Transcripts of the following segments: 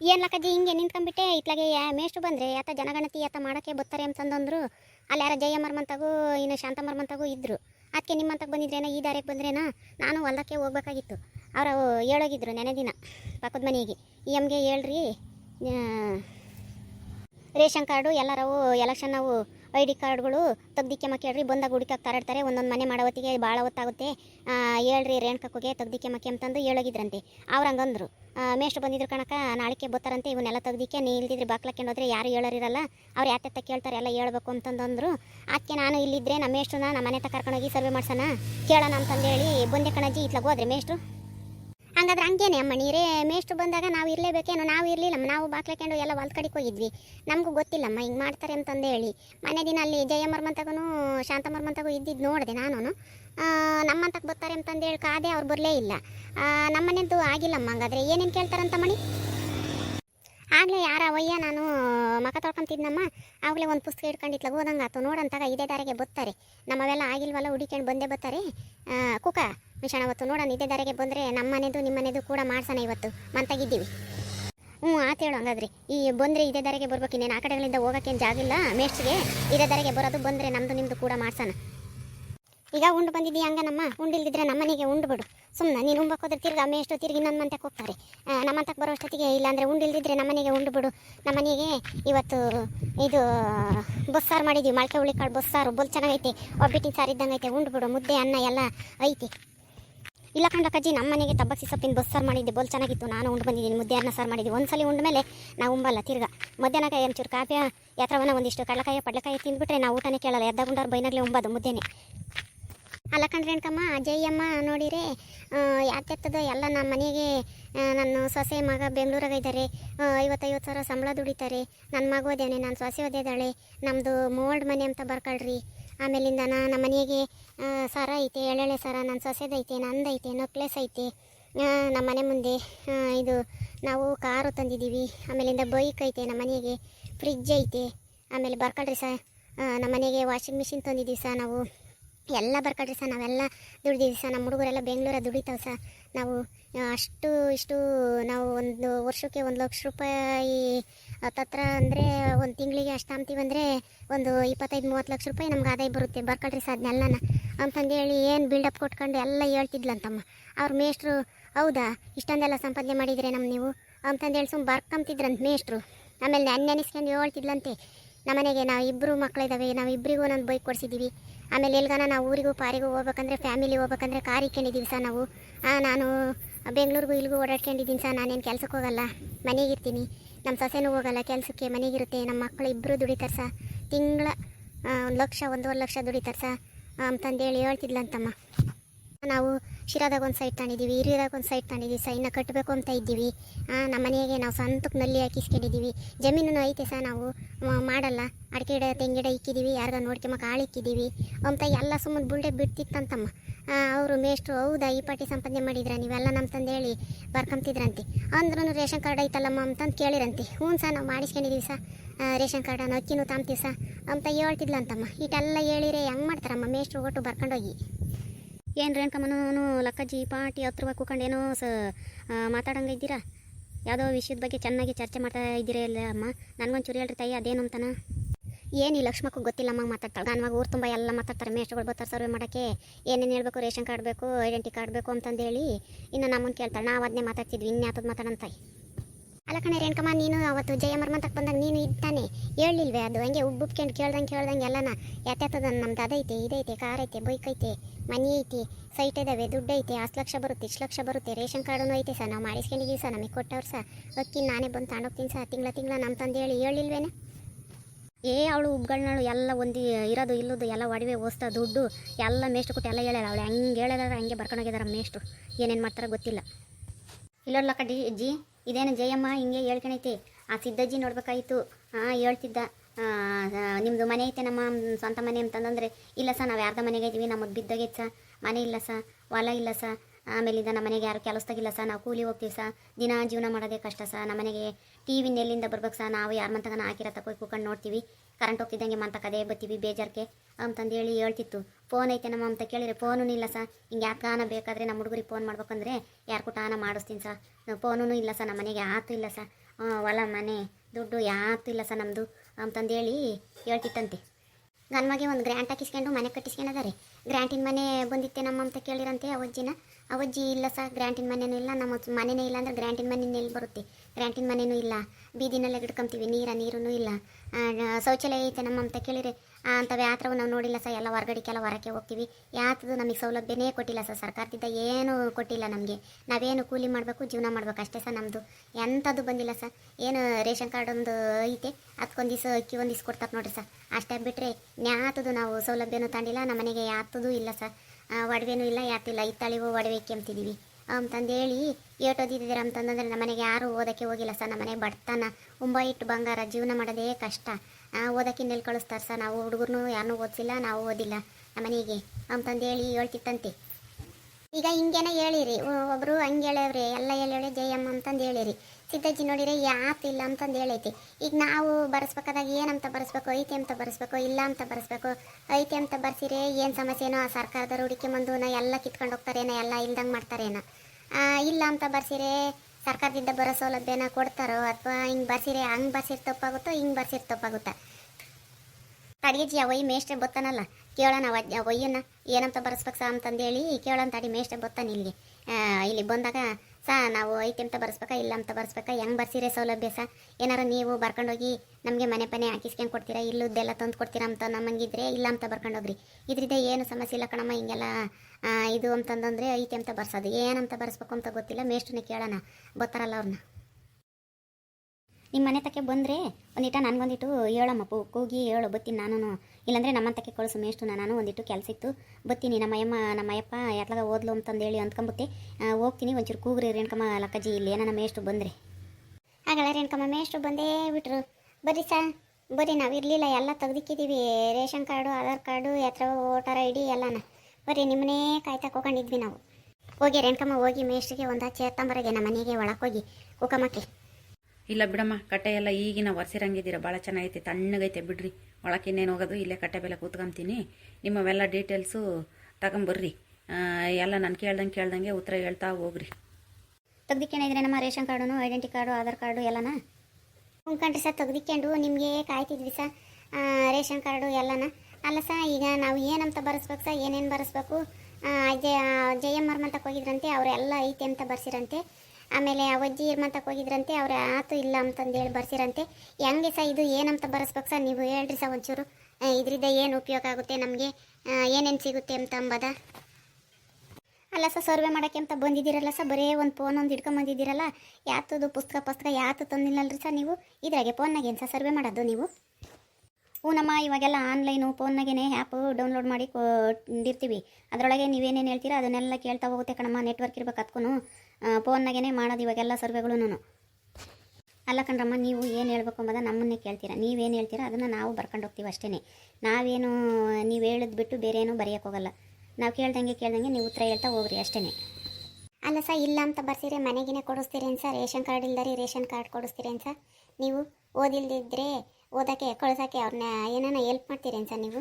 ಏನು ಲಕ್ಕಜ್ಜಿ, ಹಿಂಗೆ ನಿಂತ್ಕೊಂಡ್ಬಿಟ್ಟೆ, ಇತ್ಲಾಗೆ ಮೇಷ್ಟು ಬಂದರೆ, ಯಾತ ಜನಗಣತಿ, ಯಾತ ಮಾಡೋಕ್ಕೆ ಬರ್ತಾರೆ ಅಂತಂದಂದರು, ಅಲ್ಲಿ ಯಾರ ಜಯ ಮರ್ಮಂತಾಗೂ, ಇನ್ನು ಶಾಂತ ಮರ್ಮಂತಾಗೂ ಇದ್ದರು ಅದಕ್ಕೆ ನಿಮ್ಮಂತಕ್ಕೆ ಬಂದಿದ್ರೇನ, ಈ ದಾರಿಗೆ ಬಂದ್ರೇನ, ನಾನು ಹೊಲಕ್ಕೆ ಹೋಗ್ಬೇಕಾಗಿತ್ತು. ಅವರು ಹೇಳೋಗಿದ್ರು ನೆನೆ ದಿನ, ಪಕ್ಕದ ಮನೆಗೆ. ಈ ಎಮ್ಗೆ ಹೇಳ್ರಿ ರೇಷನ್ ಕಾರ್ಡು, ಎಲ್ಲರವು, ಎಲೆಕ್ಷನ್ ನಾವು ಐ ಡಿ ಕಾರ್ಡ್ಗಳು ತೆಗ್ದಿಕ್ಕೆ ಮಕ್ಕಳ್ರಿ ಬಂದಾಗ ಹುಡುಕಕ್ಕೆ ತರಾಡ್ತಾರೆ. ಒಂದೊಂದು ಮನೆ ಮಾಡೋ ಹೊತ್ತಿಗೆ ಭಾಳ ಹೊತ್ತಾಗುತ್ತೆ. ಹೇಳ್ರಿ ತಗ್ದಿಕ್ಕೆ ಮಕ್ಕೆ ಅಂತಂದು ಹೇಳೋಗಿದ್ರಂತೆ. ಅವ್ರು ಹಂಗಂದ್ರು ಮೇಷ್ಟ್ರು ಬಂದಿದ್ರು ಕಣಕ ನಾಳಿಕೆ ಬರ್ತಾರಂತೆ, ಇವನ್ನೆಲ್ಲ ತೆಗ್ದಿಕ್ಕೆ, ನೀ ಇಲ್ದಿದ್ರೆ ಬಾಕ್ಲಕ್ಕೊಂಡು ಹೋದ್ರೆ ಯಾರು ಹೇಳೋರಿರಲ್ಲ. ಅವ್ರು ಯಾತ ಕೇಳ್ತಾರೆ, ಎಲ್ಲ ಹೇಳ್ಬೇಕು ಅಂತಂದಂದ್ರು. ಅದಕ್ಕೆ ನಾನು ಇಲ್ಲಿದ್ದರೆ ನಮ್ಮ ಮೇಷ್ಟ್ರನ್ನ ನಮ್ಮ ಮನೆ ತಕ ಕರ್ಕೊಂಡೋಗಿ ಸರ್ವೆ ಮಾಡ್ಸೋಣ, ಕೇಳೋಣ ಅಂತಂದೇಳಿ ಬಂದೆ ಕಣಜ್ಜಿ, ಇತ್ಲಾಗ ಹೋದ್ರೆ ಮೇಷ್ಟ್ರು? ಹಂಗಾದ್ರೆ ಹಂಗೇನೆ ಅಮ್ಮ ನೀರೇ ಮೇಷ್ಟು ಬಂದಾಗ ನಾವು ಇರಲೇಬೇಕೇನೋ ನಾವು ಇರಲಿಲ್ಲಮ್ಮ ನಾವು ಬಾಕ್ಲಕೊಂಡು ಎಲ್ಲ ಹೊಲ್ದ ಕಡೆಗೆ ಹೋಗಿದ್ವಿ. ನಮಗೂ ಗೊತ್ತಿಲ್ಲಮ್ಮ ಹಿಂಗೆ ಮಾಡ್ತಾರೆ ಅಂತಂದು ಹೇಳಿ. ಮನೆ ದಿನ ಅಲ್ಲಿ ಜಯ ಮರ್ಮಂತಗೂ ಶಾಂತ ಮರ್ಮಂತಗೂ ಇದ್ದಿದ್ದು ನೋಡಿದೆ ನಾನು ನಮ್ಮಂತಕ್ಕೆ ಬರ್ತಾರೆ ಅಂತಂದು ಹೇಳಿ ಕಾದೆ ಅವ್ರು ಬರಲೇ ಇಲ್ಲ. ಆ, ನಮ್ಮನೆದ್ದು ಆಗಿಲ್ಲಮ್ಮ ಹಂಗಾದ್ರೆ ಏನೇನು ಕೇಳ್ತಾರಂತ ಮಣಿ ಆಗಲೇ ಯಾರ ಅವಯ್ಯ ನಾನು ಮಕ ತೊಳ್ಕೊಂತಿದ್ನಮ್ಮ ಆಗಲೇ ಒಂದು ಪುಸ್ತಕ ಇಟ್ಕೊಂಡಿತ್ಲ ಓದಂಗೆ ಆತು ನೋಡಂತಾಗ ಇದೇ ದಾರಿಗೆ ಬತ್ತಾರೆ. ನಮ್ಮವೆಲ್ಲ ಆಗಿಲ್ವಲ್ಲ ಹುಡಿಕೊಂಡು ಬಂದೇ ಬರ್ತಾರೆ ಕುಕ ಮಿಷಣ ಅವತ್ತು ನೋಡೋಣ, ಇದೇ ದಾರಿಗೆ ಬಂದರೆ ನಮ್ಮ ಮನೆದು ನಿಮ್ಮ ಮನೆದು ಕೂಡ ಮಾಡ್ಸೋಣ ಇವತ್ತು. ಮಂತಾಗಿದ್ದೀವಿ. ಹ್ಞೂ, ಆತ ಹೇಳು ಹಂಗಾದ್ರೆ. ಈ ಬಂದರೆ ಇದೇ ದಾರಿಗೆ ಬರ್ಬೇಕು ಇನ್ನೇನು ಆ ಕಡೆಗಳಿಂದ ಹೋಗೋಕ್ಕೇನು ಜಾಗಿಲ್ಲ ಮೇಸ್ಟ್ಗೆ ಇದೇ ದಾರಿಗೆ ಬರೋದು ಬಂದರೆ ನಮ್ಮದು ನಿಮ್ಮದು ಕೂಡ ಮಾಡ್ಸೋಣ. ಈಗ ಉಂಡು ಬಂದಿದ್ದೀಯ ಉಂಡಿಲ್ದಿದ್ರೆ ನಮ್ಮ ಮನೆಗೆ ಉಂಡು ಬಿಡು. ಸುಮ್ಮನೆ ನೀನು ಉಂಬಕ್ಕೆ ಹೋದ್ರೆ ತಿರ್ಗಿ ಅಮ್ಮ ಎಷ್ಟು ತಿರ್ಗಿ ನನ್ನ ಮಂತಕ್ಕೆ ಹೋಗ್ತಾರೆ. ಆ, ನಮ್ಮಂತಕ್ಕೆ ಬರೋ ಅಷ್ಟೊತ್ತಿಗೆ ಇಲ್ಲಾಂದರೆ ಉಂಡಿಲ್ದಿದ್ರೆ ನಮ್ಮ ಮನೆಗೆ ಉಂಡು ಬಿಡು. ನಮ್ಮ ಮನೆಗೆ ಇವತ್ತು ಇದು ಬಸ್ಸಾರು ಮಾಡಿದ್ವಿ. ಮೊಳಕೆ ಹುಳಿಕಾಳು ಬಸ್ಸಾರು. ಬಲ್ ಚೆನ್ನಾಗೈತೆ. ಒಬ್ಬಿಟ್ಟಿನ ಸಾರು ಇದ್ದಂಗೆ ಐತೆ ಉಂಡು ಬಿಡು. ಮುದ್ದೆ ಅನ್ನ ಎಲ್ಲ ಐತೆ. ಇಲ್ಲ ಕಂಡ ಕಜ್ಜಿ ನಮ್ಮ ಮನೆಗೆ ತಬ್ಬಕ್ಸಿ ಸೊಪ್ಪಿನ ಬಸ್ಸಾರು ಮಾಡಿದ್ದೆ. ಬೋಲ್ ಚೆನ್ನಾಗಿತ್ತು. ನಾನು ಉಂಡು ಬಂದಿದ್ದೀನಿ. ಮುದ್ದೆ ಅನ್ನ ಸಾರು ಮಾಡಿದ್ದೆ ಒಂದ್ಸಲಿ ಉಂಡ ಮೇಲೆ ನಾವು ಉಂಬಲ್ಲ ತಿರ್ಗ. ಮಧ್ಯಾಹ್ನ ಒಂಚೂರು ಕಾಫಿ ಯಾತ್ರವನ್ನ ಒಂದಿಷ್ಟು ಕಡಲಕಾಯಿ ಪಡ್ಲಕಾಯಿ ತಿಂದ್ಬಿಟ್ರೆ ನಾವು ಊಟನೇ ಕೇಳಲ್ಲ. ಎದ್ದ ಗುಂಡಾರು ಬೈನಾಗ್ಲೇ ಉಂಬದು ಮುದ್ದೆನೆ. ಅಲ್ಲ ಕಣ್ರಿ ಅಣ್ಕಮ್ಮ ನೋಡಿರಿ ನೋಡಿರೆ ಯಾತೆತ್ತದ ಎಲ್ಲ ನಮ್ಮ ಮನೆಗೆ ನನ್ನ ಸೊಸೆ ಮಗ ಬೆಂಗಳೂರಾಗ ಇದ್ದಾರೆ ಐವತ್ತೈವತ್ತು ಸಾವಿರ ಸಂಬಳ ದುಡಿತಾರೆ. ನನ್ನ ಮಗ ಓದೇನೆ ನನ್ನ ಸೊಸೆ ಓದಿದ್ದಾಳೆ ನಮ್ಮದು ಮೋಲ್ಡ್ ಮನೆ ಅಂತ ಬರ್ಕೊಳ್ರಿ. ಆಮೇಲಿಂದ ನಮ್ಮ ಮನೆಗೆ ಸರ ಐತೆ ಎಳೆಳೆ ಸರ ನನ್ನ ಸೊಸೆದೈತೆ ನಂದೈತೆ ನಕ್ಲೆಸ್ ಐತೆ. ನಮ್ಮ ಮನೆ ಮುಂದೆ ಇದು, ನಾವು ಕಾರು ತಂದಿದ್ದೀವಿ. ಆಮೇಲಿಂದ ಬೈಕ್ ಐತೆ ನಮ್ಮ ಮನೆಗೆ ಫ್ರಿಜ್ ಐತೆ. ಆಮೇಲೆ ಬರ್ಕೊಳ್ರಿ ಸರ್. ನಮ್ಮ ಮನೆಗೆ ವಾಷಿಂಗ್ ಮಿಷಿನ್ ತಂದಿದ್ದೀವಿ ಸರ್ ನಾವು. ಎಲ್ಲ ಬರ್ಕೊಡ್ರಿ ಸರ್, ನಾವೆಲ್ಲ ದುಡಿದೀವಿ ಸರ್, ನಮ್ಮ ಹುಡುಗರೆಲ್ಲ ಬೆಂಗಳೂರ ದುಡಿತಾವೆ ಸರ್. ನಾವು ಅಷ್ಟು ಇಷ್ಟು ನಾವು ಒಂದು ವರ್ಷಕ್ಕೆ ಒಂದು ಲಕ್ಷ ರೂಪಾಯಿ ಹತ್ತತ್ರ ಅಂದರೆ ಒಂದು ತಿಂಗಳಿಗೆ ಅಷ್ಟು ಅಂತೀವಿ ಅಂದರೆ ಒಂದು ಇಪ್ಪತ್ತೈದು, ಮೂವತ್ತು ಲಕ್ಷ ರೂಪಾಯಿ ನಮ್ಗೆ ಆದಾಯ ಬರುತ್ತೆ. ಬರ್ಕೊಳ್ರಿ ಸರ್ ಅದನ್ನೆಲ್ಲನ ಅಂತಂದೇಳಿ ಏನು ಬಿಲ್ಡಪ್ ಕೊಟ್ಕೊಂಡು ಎಲ್ಲ ಹೇಳ್ತಿದ್ಲಂತಮ್ಮ. ಅವ್ರ ಮೇಷ್ಟ್ರು, ಹೌದಾ? ಇಷ್ಟೊಂದೆಲ್ಲ ಸಂಪಾದನೆ ಮಾಡಿದರೆ ನಮ್ಮ ನೀವು? ಅಂತಂದೇಳಿ ಸುಮ್ಮ ಬರ್ಕೊಂತಿದ್ರಂತ ಮೇಷ್ಟ್ರು. ಆಮೇಲೆ ನಾನು ನೆನೆಸ್ಕೊಂಡು ಹೇಳ್ತಿದ್ಲಂತೆ. ನಮ್ಮನೆಗೆ ನಾವು ಇಬ್ಬರು ಮಕ್ಕಳಿದ್ದಾವೆ ನಾವು ಇಬ್ಬರಿಗೂ ಒಂದೊಂದು ಬೈಕ್ ಕೊಡಿಸಿದ್ದೀವಿ ಆಮೇಲೆ ಎಲ್ಗಾನ ನಾವು ಊರಿಗೂ, ಪಾರಿಗೂ ಹೋಗ್ಬೇಕಂದ್ರೆ ಫ್ಯಾಮಿಲಿ ಹೋಗ್ಬೇಕಂದ್ರೆ ಕಾರ್ ಇಕ್ಕೊಂಡಿದ್ದೀವಿ ಸರ್ ನಾವು. ನಾನು ಬೆಂಗಳೂರಿಗೂ ಇಲ್ಲಿಗೂ ಓಡಾಡ್ಕೊಂಡಿದ್ದೀನಿ ಸರ್, ನಾನೇನು ಕೆಲ್ಸಕ್ಕೆ ಹೋಗಲ್ಲ. ಮನೆಗಿರ್ತೀನಿ ನಮ್ಮ ಸೊಸೆನೂ ಹೋಗಲ್ಲ ಕೆಲಸಕ್ಕೆ ಮನೆಗಿರುತ್ತೆ ನಮ್ಮ ಮಕ್ಕಳು ಇಬ್ಬರು ದುಡಿತಾರೆ ಸರ್. ತಿಂಗಳ ಒಂದು ಲಕ್ಷ, ಒಂದೂವರೆ ಲಕ್ಷ ದುಡಿತಾರೆ ಸರ್. ಅಂತಂದೇಳಿ ಹೇಳ್ತಿದ್ಲಂತಮ್ಮ. ನಾವು ಶಿರಾದಾಗ ಒಂದು ಸೈಟ್ ತಗೊಂಡಿದ್ದೀವಿ ಹಿರಿಯದಾಗ ಒಂದು ಸೈಟ್ ತಗೊಂಡಿದ್ದೀವಿ ಸೈನ್ನ ಕಟ್ಟಬೇಕು ಅಂತ ಇದ್ದೀವಿ. ನಮ್ಮ ಮನೆಗೆ ನಾವು ಸ್ವಂತಕ್ಕೆ ನಲ್ಲಿ ಹಾಕಿಸ್ಕೊಂಡಿದ್ದೀವಿ ಜಮೀನು ಐತೆ ಸಹ ನಾವು ಮಾಡಲ್ಲ. ಅಡಿಕೆ ಗಿಡ ತೆಂಗಿಡ ಗಿಡ ಇಕ್ಕಿದ್ದೀವಿ ಯಾರ್ಗ ನೋಡ್ಕೊಂಬ ಆಳು ಇಕ್ಕಿದ್ದೀವಿ ಅಂತ ಎಲ್ಲ ಸುಮ್ಮನೆ ಬುಲ್ಡೆ ಬಿಡ್ತಿತ್ತಂತಮ್ಮ. ಅವರು ಮೇಷ್ಟ್ರು, ಹೌದಾ, ಈ ಪಾಟಿ ಸಂಪಾದನೆ ಮಾಡಿದ್ರ, ನೀವೆಲ್ಲ ನಮ್ಮ ಹೇಳಿ ಬರ್ಕೊಂತಿದ್ರಂತೆ ಅಂದ್ರೂ ರೇಷನ್ ಕಾರ್ಡ್ ಐತಲ್ಲಮ್ಮ ಅಂತಂದು ಕೇಳಿರಂತೆ. ಹ್ಞೂ ಸಹ ನಾವು ಮಾಡಿಸ್ಕೊಂಡಿದ್ದೀವಿ ಸಹ ರೇಷನ್ ಕಾರ್ಡನ್ನು ಅಕ್ಕಿನೂ ತಾಂತೀವಿ ಸಹ ಅಂತ ಹೇಳ್ತಿದ್ಲಂತಮ್ಮ. ಇಟೆಲ್ಲ ಹೇಳಿರೆ ಹೆಂಗೆ ಮಾಡ್ತಾರಮ್ಮ ಮೇಷ್ಟ್ರು ಒಟ್ಟು ಬರ್ಕೊಂಡೋಗಿ. ಏನು ರೇಣುಕಮ್ಮನೂ ಲಕ್ಕಜ್ಜಿ ಪಾಟಿ ಹತ್ರ ಕೂಕೊಂಡು ಏನೋ ಸ ಮಾತಾಡಂಗೆ ಇದ್ದೀರಾ? ಯಾವುದೋ ವಿಷಯದ ಬಗ್ಗೆ ಚೆನ್ನಾಗಿ ಚರ್ಚೆ ಮಾಡ್ತಾ ಇದ್ದೀರಾ ಇಲ್ಲ ಅಮ್ಮ. ನನಗೊಂಚೂರು ಹೇಳ್ರಿ ತಾಯಿ ಅದೇನು ಅಂತಾನ ಏನು ಈ ಲಕ್ಷ್ಮಕ್ಕೂ ಗೊತ್ತಿಲ್ಲಮ್ಮ ಮಾತಾಡ್ತಾಳೆ. ಗಾನವಾಗ ಊರು ತುಂಬ ಎಲ್ಲ ಮಾತಾಡ್ತಾರೆ, ಮೇಷ್ಟ್ರುಗಳು ಬರ್ತಾರೆ, ಸರ್ವೆ ಮಾಡೋಕ್ಕೆ. ಏನೇನು ಹೇಳಬೇಕು, ರೇಷನ್ ಕಾರ್ಡ್ ಬೇಕು, ಐಡೆಂಟಿ ಕಾರ್ಡ್ ಬೇಕು ಅಂತಂದೇಳಿ ಇನ್ನು ನಮ್ಮನ್ನು ಕೇಳ್ತಾಳೆ. ನಾವು ಅದನ್ನೇ ಮಾತಾಡ್ತಿದ್ವಿ, ಇನ್ಯಾತದ ಮಾತಾಡಂತಾಯಿ ಅಲ್ಲ ಕಣೆ ರೇಣುಕಮ್ಮ, ನೀನು ಅವತ್ತು ಜಯ ಮರ್ಮಂತಕ್ಕೆ ಬಂದಾಗ ನೀನು ಇದ್ದಾನೆ. ಹೇಳಿಲ್ವೇ ಅದು? ಹಂಗೆ ಉಬ್ಬುಬ್ಕೊಂಡು ಕೇಳ್ದಂಗೆ ಕೇಳ್ದಂಗೆ ಎಲ್ಲನ ಯಾತ್ಯಾತದ ನಮ್ದು ಅದೈತೆ ಇದೈತೆ, ಕಾರ್ ಐತೆ, ಬೈಕ್ ಐತೆ, ಮನೆ ಐತಿ, ಸೈಟ್ ಇದಾವೆ, ದುಡ್ಡು ಐತೆ, ಹತ್ತು ಲಕ್ಷ ಬರುತ್ತೆ, ಇಷ್ಟು ಲಕ್ಷ ಬರುತ್ತೆ, ರೇಷನ್ ಕಾರ್ಡೂ ಐತೆ ಸರ್, ನಾವು ಮಾಡಿಸ್ಕೊಂಡಿದ್ದೀವಿ ಸರ್, ನಮಗೆ ಕೊಟ್ಟವ್ರು ಸರ್. ಅಕ್ಕಿ ನಾನೇ ಬಂದು ತಗೊಂಡೋಗ್ತೀನಿ ಸರ್, ತಿಂಗಳ ತಿಂಗಳ ನಮ್ಮ ತಂದೇಳಿ ಹೇಳಿಲ್ವೇನೆ ಏ ಅವಳು ಉಬ್ಗಳನ್ನಳು ಎಲ್ಲ ಒಂದು ಇರೋದು, ಇಲ್ಲದು, ಎಲ್ಲ ಒಡವೆ ಓಸ್ತ ದುಡ್ಡು, ಎಲ್ಲ ಮೇಷ್ಟ್ರು ಕೊಟ್ಟು ಎಲ್ಲ ಹೇಳ್ಯಾರ ಅವಳು. ಹಂಗೆ ಹೇಳಿದಾರೆ ಹಂಗೆ ಬರ್ಕೊಂಡೋಗಿದಾರೆ ಮೇಷ್ಟ್ರು. ಏನೇನು ಮಾಡ್ತಾರೋ ಗೊತ್ತಿಲ್ಲ. ಇಲ್ಲೋಡ್ಲ ಡಿ ಅಜ್ಜಿ ಇದೇನು ಜಯಮ್ಮ, ಹಿಂಗೆ ಹೇಳ್ಕೊಣೈತಿ. ಆ ಸಿದ್ದಜ್ಜಿ ನೋಡ್ಬೇಕಾಯಿತು. ಹಾಂ ಹೇಳ್ತಿದ್ದ. ನಿಮ್ಮದು ಮನೆ ಐತೆ ನಮ್ಮ ಸ್ವಂತ ಮನೆ ಅಂತಂದ್ರೆ ಇಲ್ಲ ಸರ್, ನಾವು ಯಾರ್ದ ಮನೆಗೆ ಇದ್ದೀವಿ ನಮಗೆ ಬಿದ್ದಾಗೈತೆ ಸರ್. ಮನೆ ಇಲ್ಲ ಸರ್, ಹೊಲ ಇಲ್ಲ ಸರ್. ಆಮೇಲಿಂದ ನಮ್ಮ ಮನೆಗೆ ಯಾರು ಕೆಲಸದಾಗಿಲ್ಲ ಸರ್. ನಾವು ಕೂಲಿ ಹೋಗ್ತೀವಿ ಸರ್. ದಿನ ಜೀವನ ಮಾಡೋದೇ ಕಷ್ಟ ಸರ್. ನಮ್ಮ ಮನೆಗೆ ಟಿ ವಿನ ಎಲ್ಲಿಂದ ಬರ್ಬೇಕು ಸರ್? ನಾವು ಯಾರ ಮಂತಗನ ಹಾಕಿರೋ ತಗೋಯ್ ಕೂಕೊಂಡು ನೋಡ್ತೀವಿ. ಕರೆಂಟ್ ಹೋಗ್ತಿದ್ದಂಗೆ ಅಂತ ಕದೇ ಬತ್ತೀವಿ ಬೇಜಾರಕ್ಕೆ ಅಂತಂದು ಹೇಳಿ ಹೇಳ್ತಿತ್ತು. ಫೋನ್ ಐತೆ ನಮ್ಮ ಅಂತ ಕೇಳಿದ್ರೆ ಫೋನೂ ಇಲ್ಲ ಸರ್ ಹಿಂಗೆ ಯಾಕಾನ ಬೇಕಾದರೆ ನಮ್ಮ ಹುಡುಗರಿಗೆ ಫೋನ್ ಮಾಡ್ಬೇಕಂದ್ರೆ ಯಾರು ಕೂಟಾನ ಮಾಡಿಸ್ತೀನಿ ಸರ್ ಫೋನೂ ಇಲ್ಲ ಸರ್ ನಮ್ಮ ಮನೆಗೆ ಆತು ಇಲ್ಲ ಆ, ಹೊಲ ಮನೆ ದುಡ್ಡು ಯಾತು ಇಲ್ಲ ಸರ್ ನಮ್ಮದು ಅಂತಂದೇಳಿ ಹೇಳ್ತಿತ್ತಂತೆ. ಗನ್ಮಗೆ ಒಂದು ಗ್ರ್ಯಾಂಟ್ ಹಾಕಿಸ್ಕೊಂಡು ಮನೆ ಕಟ್ಟಿಸ್ಕೊಂಡದ ರೀ ಗ್ರ್ಯಾಂಟಿನ ಮನೆ ಬಂದಿತ್ತೆ ನಮ್ಮ ಅಂತ ಕೇಳಿರಂತೆ ಅವಜ್ಜಿನ ಅವಜ್ಜಿ ಇಲ್ಲ ಸರ್ ಗ್ರ್ಯಾಂಟಿನ ಮನೆಯೂ ಇಲ್ಲ, ನಮ್ಮ ಮನೆಯೇ ಇಲ್ಲ ಅಂದ್ರೆ ಗ್ರ್ಯಾಂಟಿನ ಮನೆ ಎಲ್ಲಿ ಬರುತ್ತೆ? ಗ್ರ್ಯಾಂಟಿನ ಮನೆಯೂ ಇಲ್ಲ. ಬೀದಿನಲ್ಲೇ ಗಿಡ್ಕೊಂತೀವಿ, ನೀರ ನೀರೂ ಇಲ್ಲ. ಶೌಚಾಲಯ ಐತೆ ನಮ್ಮ ಅಂತ ಕೇಳಿರಿ ಅಂಥವು ಯಾತ್ರವು ನಾವು ನೋಡಿಲ್ಲ ಸರ್ ಎಲ್ಲ ಹೊರಗಡೆಗೆಲ್ಲ ಹೊರಕ್ಕೆ ಹೋಗ್ತೀವಿ. ಯಾತದು ನಮಗೆ ಸೌಲಭ್ಯನೇ ಕೊಟ್ಟಿಲ್ಲ ಸರ್ ಸರ್ಕಾರದಿಂದ ಏನೂ ಕೊಟ್ಟಿಲ್ಲ ನಮಗೆ. ನಾವೇನು ಕೂಲಿ ಮಾಡಬೇಕು, ಜೀವನ ಮಾಡಬೇಕು ಅಷ್ಟೇ ಸರ್ ನಮ್ಮದು ಎಂಥದ್ದು ಬಂದಿಲ್ಲ ಸರ್ ಏನು ರೇಷನ್ ಕಾರ್ಡ್ ಒಂದು ಐತೆ ಅದಕ್ಕೊಂದು ದಿವಸ ಅಕ್ಕಿ ಒಂದು ದಿವಸ ಕೊಡ್ತಾರೆ ನೋಡಿರಿ ಸರ್ ಅಷ್ಟೇ ಬಿಟ್ಟರೆ ಯಾತದು ನಾವು ಸೌಲಭ್ಯನೂ ತಂದಿಲ್ಲ ನಮ್ಮ ಮನೆಗೆ ಯಾತದು ಇಲ್ಲ ಸರ್ ಒಡವೆನೂ ಇಲ್ಲ, ಯಾತಿಲ್ಲ ಇತ್ತಳಿಗೂ ಒಡವೆ ಕೆಮ್ತಿದ್ದೀವಿ ಅಂತಂದೇಳಿ ಏಟೋದಿದ್ದೀರ ಅಂತಂದ್ರೆ ನಮ್ಮ ಮನೆಗೆ ಯಾರು ಓದಕ್ಕೆ ಹೋಗಿಲ್ಲ ಸರ್, ನಮ್ಮ ಮನೆ ಬಡತನ. ಉಂಬ ಇಟ್ಟು ಬಂಗಾರ, ಜೀವನ ಮಾಡೋದೇ ಕಷ್ಟ. ಓದಕ್ಕೆ ನೆಲ್ ಕಳಿಸ್ತಾರೆ ಸರ್, ನಾವು ಹುಡುಗರು ಯಾರನ್ನೂ ಓದಿಸಿಲ್ಲ, ನಾವು ಓದಿಲ್ಲ. ನಮ್ಮ ಮನೆಗೆ. ಅಂತಂದೇಳಿ ಹೇಳ್ತಿತ್ತಂತೆ. ಈಗ ಹಿಂಗೇನ ಹೇಳಿರಿ ಒಬ್ಬರು ಹಂಗೆ ಹೇಳವ್ರಿ ಎಲ್ಲ ಹೇಳಿ ಜಯಮ್ಮ ಅಂತಂದು ಹೇಳಿರಿ. ಸಿದ್ದಜ್ಜಿ ನೋಡಿದ್ರೆ ಯಾತ್ ಇಲ್ಲ ಅಂತಂದು ಹೇಳೈತಿ. ಈಗ ನಾವು ಬರೆಸ್ಬೇಕಾದಾಗ ಏನಂತ ಬರೆಸ್ಬೇಕು? ಐತೆ ಅಂತ ಬರೆಸ್ಬೇಕು? ಇಲ್ಲ ಅಂತ ಬರೆಸ್ಬೇಕು? ಐತೆ ಅಂತ ಬರ್ಸಿರೆ ಏನು ಸಮಸ್ಯೆನೋ ಆ ಸರ್ಕಾರದವ್ರು ಹುಡುಕಿ ನಾ ಎಲ್ಲ ಕಿತ್ಕೊಂಡು ಹೋಗ್ತಾರೇನೋ ಎಲ್ಲ ಇಲ್ದಂಗೆ ಮಾಡ್ತಾರೇನೋ ಇಲ್ಲ ಅಂತ ಬರ್ಸಿರೆ ಸರ್ಕಾರದಿಂದ ಬರೋ ಸೌಲಭ್ಯನ ಕೊಡ್ತಾರೋ? ಅಥವಾ ಹಿಂಗೆ ಬರ್ಸಿರೆ ಹಂಗೆ ಬರ್ಸಿರ್ ತಪ್ಪಾಗುತ್ತೋ, ಹಿಂಗೆ ಬರ್ಸಿರ್ ತಪ್ಪಾಗುತ್ತಾ? ತಡಿಯಜ್ಜಿ ಆ ಒಯ್ ಮೇಷ್ಟ್ರೆ ಬತ್ತಾನಲ್ಲ? ಕೇಳೋಣ ಒಯ್ಯನ್ನ ಏನಂತ ಬರೆಸ್ಬೇಕು ಸಾ ಅಂತಂದೇಳಿ ಕೇಳೋಣ ಅಡಿ ಮೇಷ್ಟ್ರೆ ಬತ್ತಾನ ಇಲ್ಲಿ. ಇಲ್ಲಿ ಬಂದಾಗ ಸಾ, ನಾವು ಐತೆ ಅಂತ ಬರ್ಸ್ಬೇಕಾ, ಇಲ್ಲ ಅಂತ ಬರ್ಸ್ಬೇಕಾ, ಹೆಂಗೆ ಬರ್ಸಿರೆ ಸೌಲಭ್ಯ ಸ? ಏನಾರ ನೀವು ಬರ್ಕೊಂಡೋಗಿ ನಮಗೆ ಮನೆ ಮನೆ ಹಾಕಿಸ್ಕೊಂಡು ಕೊಡ್ತೀರಾ, ಇಲ್ಲದ್ದೆಲ್ಲ ತಂದು ಕೊಡ್ತೀರಾ ಅಂತ ನಮ್ಮಂಗಿದ್ರೆ ಇಲ್ಲ ಅಂತ ಬರ್ಕೊಂಡೋಗ್ರಿ. ಇದರಿಂದ ಏನು ಸಮಸ್ಯೆ ಇಲ್ಲ ಕಣಮ್ಮ, ಹಿಂಗೆಲ್ಲ ಇದು ಅಂತಂದಂದರೆ ಐತೆ ಅಂತ ಬರ್ಸೋದು. ಏನಂತ ಬರ್ಸ್ಬೇಕು ಅಂತ ಗೊತ್ತಿಲ್ಲ, ಮೇಷ್ಟ್ರನ್ನ ಕೇಳೋಣ, ಗೊತ್ತಾರಲ್ಲ ಅವ್ರನ್ನ ನಿಮ್ಮ ಮನೆ ತಕ್ಕೆ ಬಂದರೆ ಒಂದಿಟ ನನಗೊಂದಿಟ್ಟು ಹೇಳಮ್ಮ, ಪು, ಕೂಗಿ ಹೇಳು, ಬತ್ತೀನಿ ನಾನು ಇಲ್ಲಾಂದರೆ ನಮ್ಮ ತಕ್ಕೆ ಕಳಿಸು ಮೇಷ್ಟು ನಾನು ಒಂದಿಟ್ಟು ಕೆಲಸ ಇತ್ತು ಬತ್ತೀನಿ ನಮ್ಮ ಅಯ್ಯಮ್ಮ ನಮ್ಮ ಅಯ್ಯಪ್ಪ ಎತ್ಲಾಗ ಓದ್ಲು ಅಂತಂದೇಳಿ ಅಂದ್ಕೊಂಬುತ್ತೆ ಹೋಗ್ತೀನಿ, ಒಂಚೂರು ಕೂಗ್ರಿ ರೇಣಕಮ್ಮ, ಲಕ್ಕಜ್ಜಿ, ಇಲ್ಲಿ ನಮ್ಮ ಮೇಷ್ಟು ಬಂದರೆ. ಆಗಲ್ಲ ರೇಣಕಮ್ಮ ಮೇಷ್ಟು ಬಂದೇ ಬಿಟ್ರು. ಬರ್ರಿ ಸಾ. ಬರ್ರಿ, ನಾವು ಇರಲಿಲ್ಲ, ಎಲ್ಲ ತೆಗ್ದಿಕ್ಕಿದ್ದೀವಿ ರೇಷನ್ ಕಾರ್ಡು, ಆಧಾರ್ ಕಾರ್ಡು ಯಾತ್ರ ವೋಟರ್ ಐ ಡಿ ಎಲ್ಲನ. ಬರ್ರಿ ನಿಮ್ಮನ್ನೇ ಕಾಯ್ತಾ ಕೂಕೊಂಡಿದ್ವಿ ನಾವು. ಹೋಗಿ ರೇಣಕಮ್ಮ, ಹೋಗಿ ಮೇಷ್ಟಿಗೆ ಒಂದು ಚೇತಂಬರಗೆ ನಮ್ಮ ಮನೆಗೆ ಒಳಗೆ ಹೋಗಿ ಇಲ್ಲ ಬಿಡಮ್ಮ, ಕಟ್ಟೆ ಎಲ್ಲ ಈಗಿನ ಒರೆಸಿರಂಗಿದ್ದೀರ, ಭಾಳ ಚೆನ್ನಾಗೈತೆ, ತಣ್ಣಗೈತೆ ಬಿಡ್ರಿ. ಒಳಕ್ಕೆ ಇನ್ನೇನು ಹೋಗೋದು, ಇಲ್ಲೇ ಕಟ್ಟೆ ಬೆಲೆ ಕೂತ್ಕೊಂತೀನಿ. ನಿಮ್ಮವೆಲ್ಲ ಡೀಟೇಲ್ಸು ತಗೊಂಬರ್ರಿ. ಎಲ್ಲ ನಾನು ಕೇಳ್ದಂಗೆ ಕೇಳ್ದಂಗೆ ಉತ್ತರ ಹೇಳ್ತಾ ಹೋಗ್ರಿ. ತೆಗ್ದಿಕ್ಕೇನಿದ್ರೆ ನಮ್ಮ ration card identity card, Aadhaar card ಎಲ್ಲನ? ಉಂಕಂಡ್ರಿ ಸರ್, ತೆಗ್ದಿಕ್ಕೊಂಡು, ನಿಮಗೆ ಕಾಯ್ತಿದ್ವಿ ಸರ್. ರೇಷನ್ ಕಾರ್ಡು ಎಲ್ಲನ? ಅಲ್ಲ ಸರ್, ಈಗ ನಾವು ಏನಂತ ಬರೆಸ್ಬೇಕು ಸರ್, ಏನೇನು ಬರೆಸ್ಬೇಕು? ಜಯ ಜಯಮ್ಮರ್ ಮಂತಕ್ಕೆ ಹೋಗಿದ್ರಂತೆ, ಅವರೆಲ್ಲ ಐತೆ ಅಂತ ಬರ್ಸಿರಂತೆ. ಆಮೇಲೆ ಅವಜ್ಜಿ ಇರ್ಮಂತಕ್ಕೆ ಹೋಗಿದ್ರಂತೆ, ಅವ್ರು ಆತು ಇಲ್ಲ ಅಂತಂದೇಳಿ ಬರ್ಸಿರಂತೆ. ಹೆಂಗೆ ಸಹ ಇದು ಏನಂತ ಬರೆಸ್ಬೇಕು ಸರ್ ನೀವು ಹೇಳ್ರಿ ಸರ್ ಒಂಚೂರು. ಇದರಿಂದ ಏನು ಉಪಯೋಗ ಆಗುತ್ತೆ ನಮಗೆ? ಏನೇನು ಸಿಗುತ್ತೆ ಅಂತ ಅಂಬದ? ಅಲ್ಲ ಸರ್ ಸರ್ವೆ ಮಾಡೋಕ್ಕೆ ಅಂತ ಬಂದಿದ್ದೀರಲ್ಲ ಸರ್ ಬರೀ ಒಂದು ಫೋನ್ ಒಂದು ಹಿಡ್ಕೊಂಡ್ ಬಂದಿದ್ದೀರಲ್ಲ? ಯಾತದು ಪುಸ್ತಕ ಪುಸ್ತಕ ಯಾತು ತಂದಿಲ್ಲಲ್ರಿ ಸರ್ ನೀವು? ಇದ್ರಾಗೆ ಫೋನ್ನಾಗೇನು ಸರ್ ಸರ್ವೆ ಮಾಡೋದು ನೀವು? ಹ್ಞೂನಮ್ಮ ಇವಾಗೆಲ್ಲ ಆನ್ಲೈನು ಫೋನ್ನಾಗೇನೆ ಆ್ಯಪು ಡೌನ್ಲೋಡ್ ಮಾಡಿ ಕೊಟ್ಟಿರ್ತೀವಿ ಅದರೊಳಗೆ ನೀವೇನೇನು ಹೇಳ್ತೀರಾ? ಅದನ್ನೆಲ್ಲ ಕೇಳ್ತಾ ಹೋಗುತ್ತೆ ಕಣಮ್ಮ ನೆಟ್ವರ್ಕ್ ಇರ್ಬೇಕು ಅದಕ್ಕೂ ಫೋನ್ನಾಗೇನೆ ಮಾಡೋದು ಇವಾಗೆಲ್ಲ ಸರ್ವೆಗಳೂ ಅಲ್ಲ ಕಣ್ರಮ್ಮ, ನೀವು ಏನು ಹೇಳ್ಬೇಕು ಅಂಬೋದ ನಮ್ಮನ್ನೇ ಕೇಳ್ತೀರಾ. ನೀವೇನು ಹೇಳ್ತೀರಾ, ಅದನ್ನು ನಾವು ಬರ್ಕೊಂಡು ಹೋಗ್ತೀವಿ ಅಷ್ಟೇ ನಾವೇನು, ನೀವು ಹೇಳಿದ್ ಬಿಟ್ಟು ಬೇರೆ ಏನೂ ಬರೆಯೋಕೆ ಹೋಗಲ್ಲ. ನಾವು ಕೇಳ್ದಂಗೆ ಕೇಳ್ದಂಗೆ ನೀವು ಉತ್ತರ ಹೇಳ್ತಾ ಹೋಗ್ರಿ ಅಷ್ಟೇ ಅಲ್ಲ ಸರ್, ಇಲ್ಲ ಅಂತ ಬರ್ಸಿದ್ರೆ ಮನೆಗಿನೇ ಕೊಡಿಸ್ತೀರೇನು ಸರ್? ರೇಷನ್ ಕಾರ್ಡ್ ಇಲ್ದರಿ ರೇಷನ್ ಕಾರ್ಡ್ ಕೊಡಿಸ್ತೀರೇನು ಸರ್? ನೀವು ಓದಿಲ್ದಿದ್ರೆ ಓದೋಕ್ಕೆ, ಕಳ್ಸೋಕ್ಕೆ ಅವ್ರನ್ನ ಏನಾನ ಹೆಲ್ಪ್ ಮಾಡ್ತೀರೇನು ಸರ್ ನೀವು?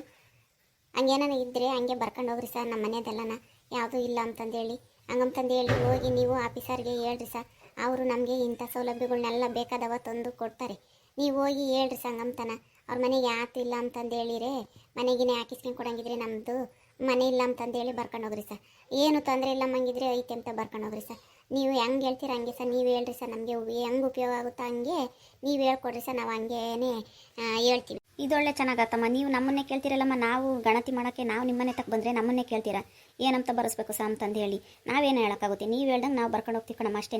ಹಂಗೇನಾನ ಇದ್ದರೆ ಹಂಗೆ ಬರ್ಕೊಂಡು ಹೋಗ್ರಿ ಸರ್ ನಮ್ಮ ಮನೆಯದೆಲ್ಲನ ಯಾವುದೂ ಇಲ್ಲ ಅಂತಂದೇಳಿ. ಹಂಗಂತಂದು ಹೇಳಿ ಹೋಗಿ ನೀವು ಆಫೀಸರ್ಗೆ ಹೇಳ್ರಿ ಸರ್. ಅವರು ನಮಗೆ ಇಂಥ ಸೌಲಭ್ಯಗಳನ್ನೆಲ್ಲ ಬೇಕಾದವ ತಂದು ಕೊಡ್ತಾರೆ. ನೀವು ಹೋಗಿ ಹೇಳ್ರಿ ಸರ್ ಹಂಗಂತನ. ಅವ್ರ ಮನೆಗೆ ಯಾತು ಇಲ್ಲ ಅಂತಂದು ಹೇಳಿರೆ, ಮನೆಗಿನೇ ಹಾಕಿಸ್ಕೊಂಡು ಕೊಡಂಗಿದ್ರೆ ನಮ್ಮದು ಮನೆ ಇಲ್ಲ ಅಂತಂದೇಳಿ ಬರ್ಕೊಂಡು ಹೋಗ್ರಿ ಸರ್. ಏನು ತೊಂದರೆ ಇಲ್ಲ ಮಂಗಿದ್ರೆ ಐತೆ ಅಂತ ಬರ್ಕೊಂಡು ಹೋಗ್ರಿ ಸರ್. ನೀವು ಹೆಂಗೆ ಹೇಳ್ತೀರ ಹಂಗೆ ಸರ್, ನೀವು ಹೇಳ್ರಿ ಸರ್ ನಮಗೆ ಹೆಂಗೆ ಉಪಯೋಗ ಆಗುತ್ತೋ ಹಂಗೆ. ನೀವು ಹೇಳ್ಕೊಡ್ರಿ ಸರ್, ನಾವು ಹಂಗೇನೆ ಹೇಳ್ತೀವಿ. ಇದೊಳ್ಳೆ ಚೆನ್ನಾಗತ್ತಮ್ಮ ನೀವು ನಮ್ಮನ್ನೇ ಕೇಳ್ತೀರಲ್ಲಮ್ಮ. ನಾವು ಗಣತಿ ಮಾಡೋಕ್ಕೆ ನಾವು ನಿಮ್ಮನ್ನೇ ತಕ್ಕ ಬಂದರೆ ನಮ್ಮನ್ನೇ ಕೇಳ್ತೀರಾ? ಏನಂತ ಬರೆಸ್ಬೇಕು ಸಾ ಅಂತಂದು ಹೇಳಿ. ನಾವೇನು ಹೇಳೋಕ್ಕಾಗುತ್ತೆ? ನೀವು ಹೇಳ್ದಂಗೆ ನಾವು ಬರ್ಕೊಂಡು ಹೋಗ್ತೀವಿ ಕಣಮ್ಮ ಅಷ್ಟೇ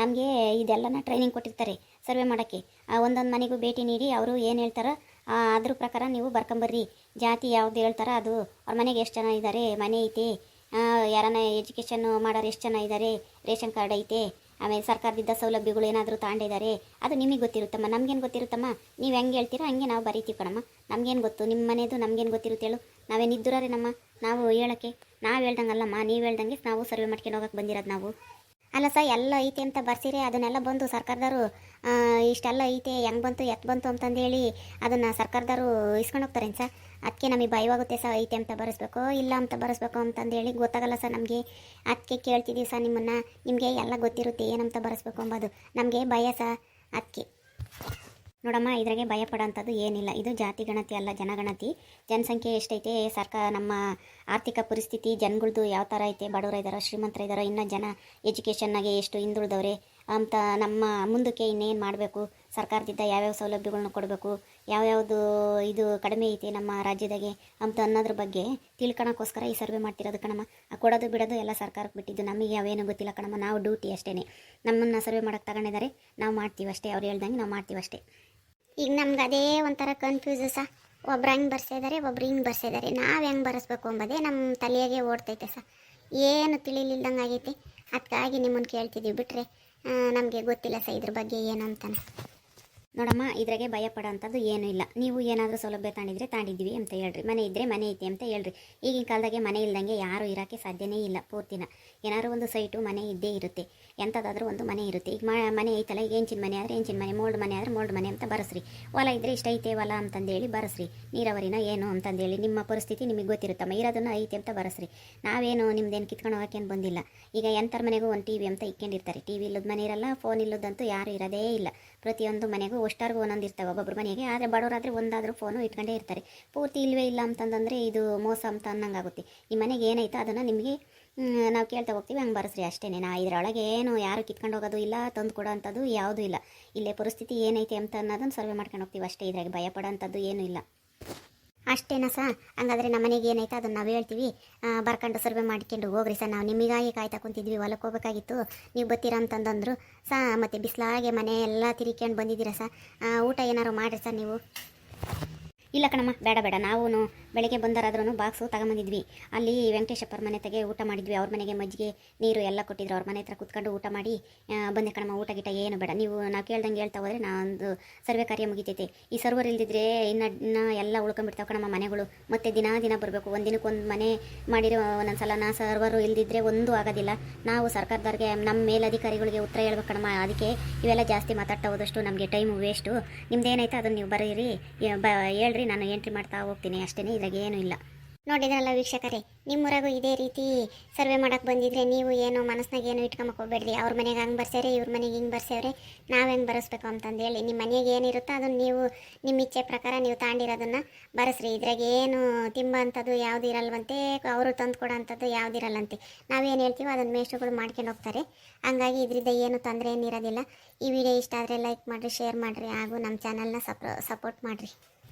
ನಮಗೆ ಇದೆಲ್ಲನ ಟ್ರೈನಿಂಗ್ ಕೊಟ್ಟಿರ್ತಾರೆ ಸರ್ವೆ ಮಾಡೋಕ್ಕೆ. ಒಂದೊಂದು ಮನೆಗೂ ಭೇಟಿ ನೀಡಿ ಅವರು ಏನು ಹೇಳ್ತಾರೋ ಅದ್ರ ಪ್ರಕಾರ ನೀವು ಬರ್ಕೊಂಬರ್ರಿ. ಜಾತಿ ಯಾವುದು ಹೇಳ್ತಾರೋ ಅದು ಅವ್ರ ಮನೆಗೆ ಎಷ್ಟು ಜನ ಇದ್ದಾರೆ ಮನೆ ಐತೆ. ಯಾರನ್ನ ಎಜುಕೇಷನ್ ಮಾಡೋರು ಎಷ್ಟು ಜನ ಇದ್ದಾರೆ ರೇಷನ್ ಕಾರ್ಡ್ ಐತೆ. ಆಮೇಲೆ ಸರ್ಕಾರದಿಂದ ಸೌಲಭ್ಯಗಳು ಏನಾದರೂ ತಾಂಡಿದ್ದಾರೆ ಅದು ನಿಮಗೆ ಗೊತ್ತಿರುತ್ತಮ್ಮ. ನಮ್ಗೇನು ಗೊತ್ತಿರುತ್ತಮ್ಮ? ನೀವು ಹೆಂಗೆ ಹೇಳ್ತೀರೋ ಹಂಗೆ ನಾವು ಬರೀತೀವಿ ಕಣಮ್ಮ. ನಮ್ಗೇನು ಗೊತ್ತು? ನಿಮ್ಮ ಮನೆಯದು ನಮ್ಗೇನು ಗೊತ್ತಿರುತ್ತೆ ಹೇಳು ನಾವೇನು ಇದ್ದೂರೇ ನಮ್ಮ? ನಾವು ಹೇಳೋಕ್ಕೆ, ನಾವು ಹೇಳ್ದಂಗಲ್ಲಮ್ಮ, ನೀವು ಹೇಳ್ದಂಗೆ ನಾವು ಸರ್ವೆ ಮಾಡ್ಕೊಂಡು ಹೋಗಕ್ಕೆ ಬಂದಿರೋದು ನಾವು. ಅಲ್ಲ ಸರ್, ಎಲ್ಲ ಐತೆ ಅಂತ ಬರ್ಸಿರಿ, ಅದನ್ನೆಲ್ಲ ಬಂದು ಸರ್ಕಾರದವರು ಇಷ್ಟೆಲ್ಲ ಐತೆ, ಹೆಂಗೆ ಬಂತು, ಎತ್ ಬಂತು ಅಂತಂದೇಳಿ ಅದನ್ನು ಸರ್ಕಾರದವರು ಇಸ್ಕೊಂಡು ಹೋಗ್ತಾರೇನು ಸರ್? ಅದಕ್ಕೆ ನಮಗೆ ಭಯವಾಗುತ್ತೆ ಸರ್, ಐತೆ ಅಂತ ಬರೆಸ್ಬೇಕು, ಇಲ್ಲ ಅಂತ ಬರೆಸ್ಬೇಕು ಅಂತಂದೇಳಿ ಗೊತ್ತಾಗಲ್ಲ ಸರ್ ನಮಗೆ. ಅದಕ್ಕೆ ಕೇಳ್ತಿದ್ದೀವಿ ಸರ್ ನಿಮ್ಮನ್ನು, ನಿಮಗೆ ಎಲ್ಲ ಗೊತ್ತಿರುತ್ತೆ ಏನಂತ ಬರೆಸ್ಬೇಕು ಅಂಬೋದು. ನಮಗೆ ಭಯ ಸರ್ ಅದಕ್ಕೆ ನೋಡಮ್ಮ, ಇದ್ರಾಗೆ ಭಯ ಪಡೋಂಥದ್ದು ಏನಿಲ್ಲ. ಇದು ಜಾತಿ ಗಣತಿ ಅಲ್ಲ ಜನಗಣತಿ ಜನಸಂಖ್ಯೆ ಎಷ್ಟೈತೆ ಸರ್ಕಾರ ನಮ್ಮ ಆರ್ಥಿಕ ಪರಿಸ್ಥಿತಿ, ಜನಗಳ್ದು ಯಾವ ಥರ ಐತೆ, ಬಡವರ ಇದ್ದಾರೋ ಶ್ರೀಮಂತರ ಇದ್ದಾರೋ ಇನ್ನು ಜನ ಎಜುಕೇಷನ್ನಾಗೆ ಎಷ್ಟು ಹಿಂದುಳಿದವ್ರೆ ಅಂತ ನಮ್ಮ ಮುಂದಕ್ಕೆ ಇನ್ನೇನು ಮಾಡಬೇಕು? ಸರ್ಕಾರದಿಂದ ಯಾವ್ಯಾವ ಸೌಲಭ್ಯಗಳನ್ನ ಕೊಡಬೇಕು? ಯಾವ್ಯಾವುದು ಇದು ಕಡಿಮೆ ಐತೆ ನಮ್ಮ ರಾಜ್ಯದಾಗೆ ಅಂತ ಅನ್ನೋದ್ರ ಬಗ್ಗೆ ತಿಳ್ಕೊಳಕ್ಕೋಸ್ಕರ ಈ ಸರ್ವೆ ಮಾಡ್ತಿರೋದು ಕಣಮ್ಮ. ಕೊಡೋದು ಬಿಡೋದು ಎಲ್ಲ ಸರ್ಕಾರಕ್ಕೆ ಬಿಟ್ಟಿದ್ದು. ನಮಗೆ ಅವೇನು ಗೊತ್ತಿಲ್ಲ ಕಣಮ್ಮ. ನಾವು ಡ್ಯೂಟಿ ಅಷ್ಟೇ ನಮ್ಮನ್ನು ಸರ್ವೆ ಮಾಡೋಕ್ಕೆ ತಗೊಂಡಿದ್ದಾರೆ. ನಾವು ಮಾಡ್ತೀವಿ ಅಷ್ಟೇ ಅವ್ರು ಹೇಳ್ದಂಗೆ ನಾವು ಮಾಡ್ತೀವಿ ಅಷ್ಟೇ ಈಗ ನಮ್ಗೆ ಅದೇ ಒಂಥರ ಕನ್ಫ್ಯೂಸ್ ಸಹ ಒಬ್ರು ಹಂಗೆ ಬರ್ಸಿದ್ದಾರೆ ಒಬ್ರು ಹಿಂಗೆ ಬರ್ಸಿದ್ದಾರೆ ನಾವು ಹೆಂಗೆ ಬರೆಸ್ಬೇಕು ಅಂಬೋದೇ ನಮ್ಮ ತಲೆಯಾಗೆ ಓಡ್ತೈತೆ ಸಹ ಏನು ತಿಳಿಲಿಲ್ದಂಗೆ ಆಗೈತಿ. ಅದಕ್ಕಾಗಿ ನಿಮ್ಮನ್ನು ಕೇಳ್ತಿದ್ದೀವಿ ಬಿಟ್ಟರೆ ನಮಗೆ ಗೊತ್ತಿಲ್ಲ ಸರ್ ಇದ್ರ ಬಗ್ಗೆ ಏನು ಅಂತಾನೆ. ನೋಡಮ್ಮ, ಇದ್ರಾಗೆ ಭಯ ಪಡೋಂಥದ್ದು ಏನೂ ಇಲ್ಲ. ನೀವು ಏನಾದರೂ ಸೌಲಭ್ಯ ತಾಂಡಿದ್ರೆ ತಾಂಡಿದ್ವಿ ಅಂತ ಹೇಳ್ರಿ. ಮನೆ ಇದ್ದರೆ ಮನೆ ಐತೆ ಅಂತ ಹೇಳ್ರಿ. ಈಗಿನ ಕಾಲದಾಗೆ ಮನೆ ಇಲ್ಲದಂಗೆ ಯಾರು ಇರೋಕ್ಕೆ ಸಾಧ್ಯನೇ ಇಲ್ಲ ಪೂರ್ತಿನ ಏನಾದ್ರು ಒಂದು ಸೈಟು ಮನೆ ಇದ್ದೇ ಇರುತ್ತೆ. ಎಂಥದ್ದಾದ್ರೂ ಒಂದು ಮನೆ ಇರುತ್ತೆ. ಈಗ ಮನೆ ಐತಲ್ಲ, ಈಗ ಹೆಂಚಿನ ಮನೆ ಆದರೆ ಹೆಂಚಿನ ಮನೆ, ಮೋಲ್ಡ್ ಮನೆ ಆದರೆ ಮೋಲ್ಡ್ ಮನೆ ಅಂತ ಬರೆಸ್ರಿ. ಹೊಲ ಇದ್ದರೆ ಇಷ್ಟ ಐತೆ ಹೊಲ ಅಂತಂದೇಳಿ ಬರೆಸ್ರಿ. ನೀರಾವರಿನ ಏನು ಅಂತಂದೇಳಿ ನಿಮ್ಮ ಪರಿಸ್ಥಿತಿ ನಿಮಗೆ ಗೊತ್ತಿರುತ್ತಮ್ಮ. ಇರೋದನ್ನು ಐತೆ ಅಂತ ಬರೆಸ್ರಿ. ನಾವೇನು ನಿಮ್ದೇನು ಕಿತ್ಕೊಂಡು ಹೋಗೋಕ್ಕೇನು ಬಂದಿಲ್ಲ. ಈಗ ಎಂಥರ ಮನೆಗೂ ಒಂದು ಟಿ ವಿ ಅಂತ ಇಕ್ಕೊಂಡಿರ್ತಾರೆ. ಟಿ ವಿ ಇಲ್ಲದ ಮನೆ ಇರಲ್ಲ, ಫೋನ್ ಇಲ್ಲದಂತೂ ಯಾರು ಇರೋದೇ ಇಲ್ಲ. ಪ್ರತಿಯೊಂದು ಮನೆಗೂ ಅಷ್ಟಾರ್ಗೂ ಒಂದೊಂದು ಇರ್ತವೆ, ಒಬ್ಬೊಬ್ರು ಮನೆಗೆ. ಆದರೆ ಬಡವರಾದರೆ ಒಂದಾದರೂ ಫೋನು ಇಟ್ಕೊಂಡೇ ಇರ್ತಾರೆ. ಪೂರ್ತಿ ಇಲ್ವೇ ಇಲ್ಲ ಅಂತಂದರೆ ಇದು ಮೋಸ ಅಂತ ಅನ್ನಂಗಾಗುತ್ತೆ. ಈ ಮನೆಗೆ ಏನೈತೆ ಅದನ್ನು ನಿಮಗೆ ನಾವು ಕೇಳ್ತಾ ಹೋಗ್ತೀವಿ, ಹಂಗೆ ಬರೆಸ್ರಿ ಅಷ್ಟೇ ನಾ ಇದರೊಳಗೆ ಏನು ಯಾರು ಕಿತ್ಕೊಂಡು ಹೋಗೋದು ಇಲ್ಲ, ತಂದು ಕೊಡೋ ಅಂಥದ್ದು ಯಾವುದೂ ಇಲ್ಲ. ಇಲ್ಲೇ ಪರಿಸ್ಥಿತಿ ಏನೈತೆ ಅಂತ ಅನ್ನೋದನ್ನು ಸರ್ವೆ ಮಾಡ್ಕೊಂಡು ಹೋಗ್ತೀವಿ ಅಷ್ಟೇ. ಇದ್ರಾಗ ಭಯ ಅಂಥದ್ದು ಏನೂ ಇಲ್ಲ. ಅಷ್ಟೇನಾ ಸಾ ಹಂಗಾದ್ರೆ ನಮ್ಮ ಮನೆಗೆ ಏನೈತೆ ಅದನ್ನು ನಾವು ಹೇಳ್ತೀವಿ. ಬರ್ಕೊಂಡು ಸರ್ವೆ ಮಾಡ್ಕೊಂಡು ಹೋಗ್ರಿ ಸರ್. ನಾವು ನಿಮಗಾಗಿ ಕಾಯ್ತಾ ಕುಂತಿದ್ವಿ. ಹೊಲಕ್ಕೆ ಹೋಗ್ಬೇಕಾಗಿತ್ತು. ನೀವು ಬರ್ತೀರಾ ಅಂತಂದಂದ್ರು. ಸಾ, ಮತ್ತು ಬಿಸಿಲಾಗೆ ಮನೆ ಎಲ್ಲ ತಿರ್ಕೊಂಡು ಬಂದಿದ್ದೀರಾ ಸಾ ಊಟ ಏನಾರು ಮಾಡಿರಿ ಸರ್ ನೀವು? ಇಲ್ಲ ಕಣಮ್ಮ, ಬೇಡ ಬೇಡ. ನಾವು ಬೆಳಗ್ಗೆ ಬಂದರಾದ್ರೂ ಬಾಕ್ಸು ತಗೊಂಬಂದಿದ್ವಿ. ಅಲ್ಲಿ ವೆಂಕಟೇಶಪ್ಪರ ಮನೆ ತೆಗೆ ಊಟ ಮಾಡಿದ್ವಿ. ಅವ್ರ ಮನೆಗೆ ಮಜ್ಜಿಗೆ, ನೀರು ಎಲ್ಲ ಕೊಟ್ಟಿದ್ರು. ಅವ್ರ ಮನೆ ಹತ್ರ ಕುತ್ಕೊಂಡು ಊಟ ಮಾಡಿ ಬಂದೆ ಕಣಮ್ಮ, ಊಟ ಗೀಟ ಏನು ಬೇಡ. ನೀವು, ನಾವು ಕೇಳ್ದಂಗೆ ಹೇಳ್ತಾ ಹೋದ್ರೆ ನಾನೊಂದು ಸರ್ವೆ ಕಾರ್ಯ ಮುಗಿತೈತೆ. ಈ ಸರ್ವರ್ ಇಲ್ದಿದ್ರೆ ಇನ್ನು ಎಲ್ಲ ಉಳ್ಕೊಂಡ್ಬಿಡ್ತಾವೆ ಕಣಮ್ಮ ಮನೆಗಳು. ಮತ್ತೆ ದಿನ ದಿನ ಬರಬೇಕು. ಒಂದು ದಿನಕ್ಕೊಂದು ಮನೆ ಮಾಡಿರೋ ಒಂದೊಂದ್ಸಲ ನಾ ಸರ್ವರು ಇಲ್ದಿದ್ರೆ ಒಂದು ಆಗೋದಿಲ್ಲ. ನಾವು ಸರ್ಕಾರದವ್ರಿಗೆ ನಮ್ಮ ಮೇಲಧಿಕಾರಿಗಳಿಗೆ ಉತ್ತರ ಹೇಳ್ಬೇಕು ಕಣಮ್ಮ. ಅದಕ್ಕೆ ಇವೆಲ್ಲ ಜಾಸ್ತಿ ಮಾತಾಡ್ತಾ ಹೋದಷ್ಟು ನಮಗೆ ಟೈಮು ವೇಸ್ಟು ನಿಮ್ದೇನೈತೆ ಅದನ್ನು ನೀವು ಬರೀರಿ. ಬ, ಹೇಳ್ರಿ. ನಾನು ಎಂಟ್ರಿ ಮಾಡ್ತಾ ಹೋಗ್ತೀನಿ. ಅಷ್ಟೇ ಇದ್ರಾಗ ಏನೂ ಇಲ್ಲ. ನೋಡಿದ್ರಲ್ಲ ವೀಕ್ಷಕರೇ, ನಿಮ್ಮೂರಾಗೂ ಇದೇ ರೀತಿ ಸರ್ವೆ ಮಾಡೋಕೆ ಬಂದಿದ್ರೆ ನೀವು ಏನು ಮನಸ್ನಾಗ ಏನು ಇಟ್ಕೊಂಬಕ್ಕೆ ಹೋಗ್ಬೇಡ್ರಿ. ಅವ್ರ ಮನೆಗೆ ಹಂಗೆ ಬರ್ಸ್ಯಾರೆ, ಇವ್ರ ಮನೆಗೆ ಹಿಂಗೆ ಬರ್ಸ್ಯಾವ್ರೆ, ನಾವು ಹೆಂಗೆ ಬರೆಸ್ಬೇಕು ಅಂತಂದೇಳಿ ನಿಮ್ಮ ಮನೆಗೆ ಏನಿರುತ್ತೋ ಅದನ್ನು ನೀವು ನಿಮ್ಮ ಇಚ್ಛೆ ಪ್ರಕಾರ ನೀವು ತಾಂಡಿರೋದನ್ನು ಬರೆಸ್ರಿ. ಇದ್ರಾಗ ಏನು ತಿಂಬ ಅಂಥದ್ದು ಯಾವ್ದು ಇರಲ್ವಂತೆ, ಅವರು ತಂದು ಕೊಡೋ ಅಂಥದ್ದು ಯಾವ್ದು ಇರಲ್ಲಂತೆ. ನಾವೇನು ಹೇಳ್ತೀವೋ ಅದನ್ನು ಮೇಷ್ಟ್ರುಗಳು ಮಾಡ್ಕೊಂಡು ಹೋಗ್ತಾರೆ. ಹಂಗಾಗಿ ಇದರಿಂದ ಏನು ತೊಂದರೆ ಏನಿರೋದಿಲ್ಲ ಈ ವಿಡಿಯೋ ಇಷ್ಟ ಆದರೆ ಲೈಕ್ ಮಾಡಿರಿ, ಶೇರ್ ಮಾಡಿರಿ, ಹಾಗೂ ನಮ್ಮ ಚಾನಲ್ನ ಸಪ್ರೋ ಸಪೋರ್ಟ್ ಮಾಡಿರಿ.